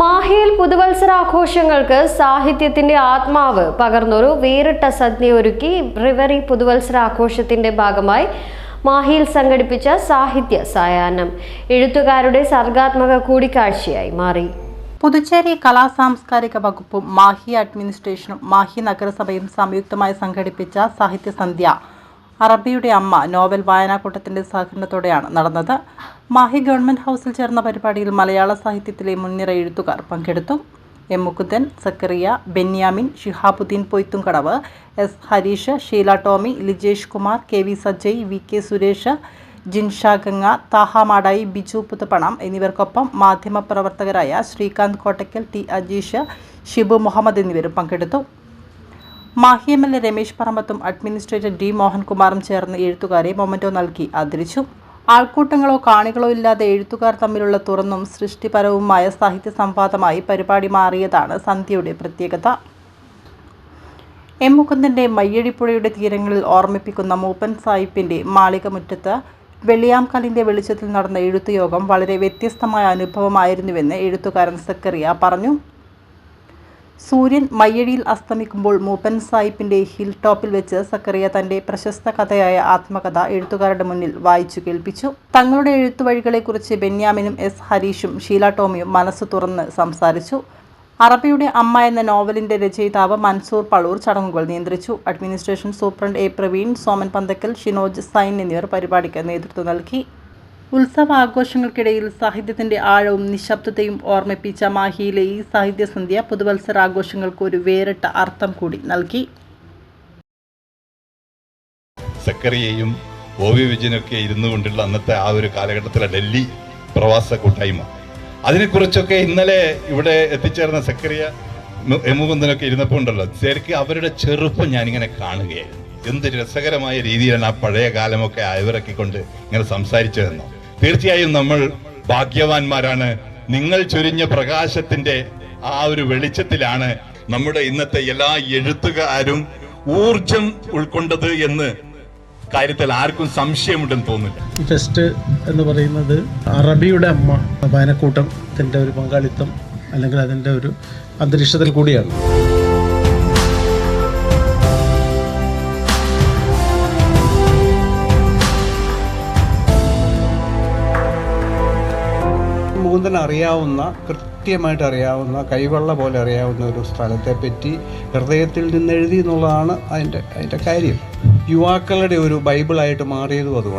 മാഹിയിൽ പുതുവത്സരാഘോഷങ്ങൾക്ക് സാഹിത്യത്തിന്റെ ആത്മാവ് പകർന്നൊരു വേറിട്ട സദ്യയൊരുക്കി റിവറി പുതുവത്സരാഘോഷത്തിന്റെ ഭാഗമായി മാഹിയിൽ സംഘടിപ്പിച്ച സാഹിത്യ സായാഹ്നം. എഴുത്തുകാരുടെ സർഗാത്മക കൂടിക്കാഴ്ചയായി മാറി. പുതുച്ചേരി കലാ സാംസ്കാരിക വകുപ്പും മാഹി അഡ്മിനിസ്ട്രേഷനും മാഹി നഗരസഭയും സംയുക്തമായി സംഘടിപ്പിച്ച സാഹിത്യസന്ധ്യ അറബിയുടെ അമ്മ നോവൽ വായനാക്കൂട്ടത്തിന്റെ സഹകരണത്തോടെയാണ് നടന്നത്. മാഹി ഗവൺമെന്റ് ഹൗസിൽ ചേർന്ന പരിപാടിയിൽ മലയാള സാഹിത്യത്തിലെ മുൻനിര എഴുത്തുകാർ പങ്കെടുത്തു. M. Mukundan Zacharia Benyamin Shihabuddin Poyithumkadavu S. Harish Sheela Tomy Lijesh Kumar K V Sajay V. K. Suresh Jinsha Ganga Taha Madayi Biju Puthuppanam എന്നിവർക്കൊപ്പം മാധ്യമപ്രവർത്തകരായ ശ്രീകാന്ത് കോട്ടയ്ക്കൽ ടി. അജീഷ് ഷിബു മുഹമ്മദ് എന്നിവരും പങ്കെടുത്തു. Mahe M L A Ramesh പറമ്പത്തും administrator D മോഹൻകുമാറും ചേർന്ന് എഴുത്തുകാരെ memento നൽകി ആദരിച്ചു ആൾക്കൂട്ടങ്ങളോ കാണികളോ ഇല്ലാതെ എഴുത്തുകാർ തമ്മിലുള്ള തുറന്നും സൃഷ്ടിപരവുമായ സാഹിത്യ സംവാദമായി പരിപാടി മാറിയതാണ് സന്ധ്യയുടെ പ്രത്യേകത. എം മുകുന്ദന്റെ മയ്യഴിപ്പുഴയുടെ തീരങ്ങളിൽ ഓർമ്മിപ്പിക്കുന്ന മൂപ്പൻ സാഹിബിന്റെ മാളികമുറ്റത്ത് വെള്ളിയാംകാലിന്റെ വെളിച്ചത്തിൽ നടന്ന എഴുത്തുയോഗം വളരെ വ്യത്യസ്തമായ അനുഭവമായിരുന്നുവെന്ന് എഴുത്തുകാരൻ സക്കറിയ പറഞ്ഞു. സൂര്യൻ മയ്യഴിയിൽ അസ്തമിക്കുമ്പോൾ മൂപ്പൻ സാഹിബിന്റെ ഹിൽ ടോപ്പിൽ വെച്ച് സക്കറിയ തന്റെ പ്രശസ്ത കഥയായ ആത്മകഥ എഴുത്തുകാരുടെ മുന്നിൽ വായിച്ചു കേൾപ്പിച്ചു. തങ്ങളുടെ എഴുത്തുവഴികളെക്കുറിച്ച് ബെന്യാമിനും എസ് ഹരീഷും ഷീല ടോമിയും മനസ്സ് തുറന്ന് സംസാരിച്ചു. അറബിയുടെ അമ്മ എന്ന നോവലിന്റെ രചയിതാവ് മൻസൂർ പളൂർ ചടങ്ങുകൾ നിയന്ത്രിച്ചു. Administration superintendent A Praveen Soman Panthakkal Shinoj Zain എന്നിവർ പരിപാടിക്ക് നേതൃത്വം നൽകി. ഉത്സവ ആഘോഷങ്ങൾക്കിടയിൽ സാഹിത്യത്തിന്റെ ആഴവും നിശബ്ദതയും ഓർമ്മിപ്പിച്ച മാഹിയിലെ ഈ സാഹിത്യസന്ധ്യ പുതുവത്സരാഘോഷങ്ങൾക്ക് ഒരു വേറിട്ട അർത്ഥം കൂടി നൽകി. സക്കറിയെയും ഒ വി വിജയനൊക്കെ ഇരുന്നു കൊണ്ടുള്ള അന്നത്തെ ആ ഒരു കാലഘട്ടത്തിലെ ഡൽഹി പ്രവാസ കൂട്ടായ്മ. അതിനെക്കുറിച്ചൊക്കെ ഇന്നലെ ഇവിടെ എത്തിച്ചേർന്ന സക്കറിയ എമുകുന്ദനൊക്കെ ഇരുന്നപ്പോൾ ഉണ്ടല്ലോ ശരിക്കും അവരുടെ ചെറുപ്പം ഞാനിങ്ങനെ കാണുകയായിരുന്നു. എന്ത് രസകരമായ രീതിയിലാണ് ആ പഴയ കാലമൊക്കെ അയവിറക്കിക്കൊണ്ട് ഇങ്ങനെ സംസാരിച്ചതെന്നോ. തീർച്ചയായും നമ്മൾ ഭാഗ്യവാന്മാരാണ്. നിങ്ങൾ ചൊരിഞ്ഞ പ്രകാശത്തിന്റെ ആ ഒരു വെളിച്ചത്തിലാണ് നമ്മുടെ ഇന്നത്തെ എല്ലാ എഴുത്തുകാരും ഊർജം ഉൾക്കൊണ്ടത് എന്ന് കാര്യത്തിൽ ആർക്കും സംശയമുണ്ടെന്ന് തോന്നുന്നില്ല. ഈ ഫെസ്റ്റ് എന്ന് പറയുന്നത് അറബിയുടെ അമ്മ വായനക്കൂട്ടത്തിന്റെ ഒരു പങ്കാളിത്തം അല്ലെങ്കിൽ അതിന്റെ ഒരു അന്തരീക്ഷത്തിൽ കൂടിയാണ്. മുകുന്ദൻ അറിയാവുന്ന കൃത്യമായിട്ട് അറിയാവുന്ന കൈവെള്ള പോലെ അറിയാവുന്ന ഒരു സ്ഥലത്തെ പറ്റി ഹൃദയത്തിൽ നിന്ന് എഴുതി എന്നുള്ളതാണ് അതിന്റെ അതിന്റെ കാര്യം. യുവാക്കളുടെ ഒരു ബൈബിളായിട്ട് മാറിയതും അതുകൊണ്ട്